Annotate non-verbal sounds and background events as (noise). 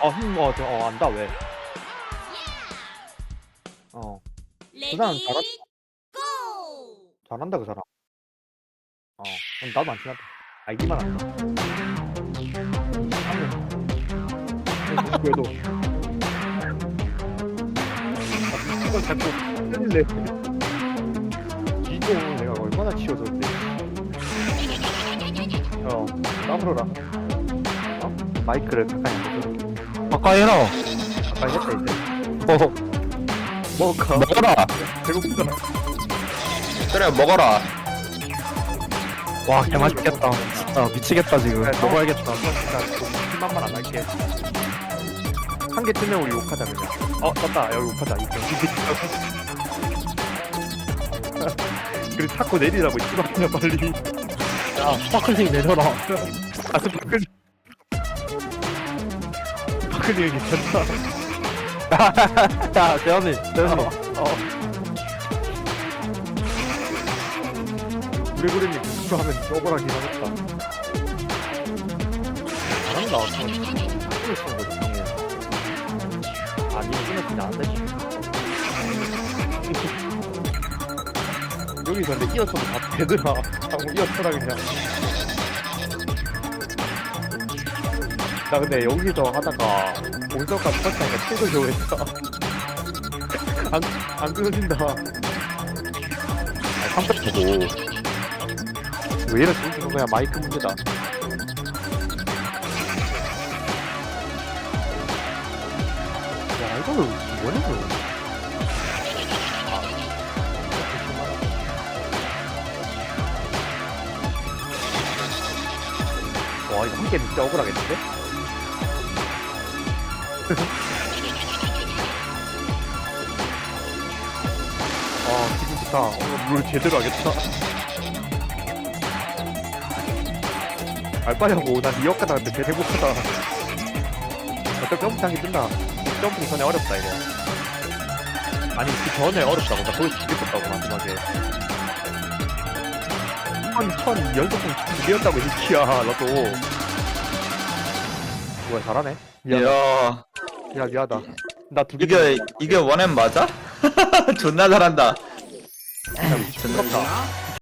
어, 흠, 어, 저, 어, 안다, 왜. 어, 사람 레디 잘한다. 고! 잘한다, 그 사람. 어, 그럼 나도 안 친하다. 알기만 한다. 그래도. 아, 이걸 자꾸 끊을래. 뒤도 내가 얼마나 치워줬는데. 어, 까불어라. 어? 마이크를 가까이 안 둬줘. 가까이 해라. 가까이 했다, 이제. 어, 먹어. 먹어라. 배고프다. 그래, 먹어라. 와, 개 맛있겠다. 진짜 미치겠다, 지금. 그래, 먹어야겠다. 나 힘만만 안 할게. 한개 뜨면 우리 욕하자 그냥. 어 떴다 여기 욕하자 이거. (laughs) 그리고 타코 내리라고 이거 그냥 빨리. 야, 스파클링 내려라. (laughs) 아 스파클. 스파 클링이 괜찮다. 야, 재현이, 재현이. 어. 우리부리님 그거 하면 억울하긴 하겠다. 잘한다. 손을 쓰는 거지, 형이. 아니, 손을 그냥 안 되지. (laughs) 여기서 근데 이어서도 다 되더라. 자꾸 (laughs) 이어서라 그냥. 나 근데 여기서 하다가 온서까지 터치하니까 최고 좋아했다. 안, 안 끊어진다. 아, 컴퓨터 보고. 왜 이러지? 이거 그냥 마이크 문제다. 야, 이거를 뭐냐고. 와, 이거 한개 진짜 억울하겠는데? 아, 기분 좋다. 오늘 물 제대로 하겠다. 알바냐고, 난 이역가 나한테 되게 행복하다. 어차피 점프 장기 뜬다. 점프 전에 어렵다, 이거. 아니, 그 전에 어렵다고. 나 거기서 죽겠었다고, 마지막에. 천, 천, 연속공 죽이었다고, 이 키야, 나도. 뭐야, 잘하네? 미안하다. 이야 야, 미안하다. 나 두 개. 이게 이게 원엠 맞아? (laughs) 존나 잘한다 존나.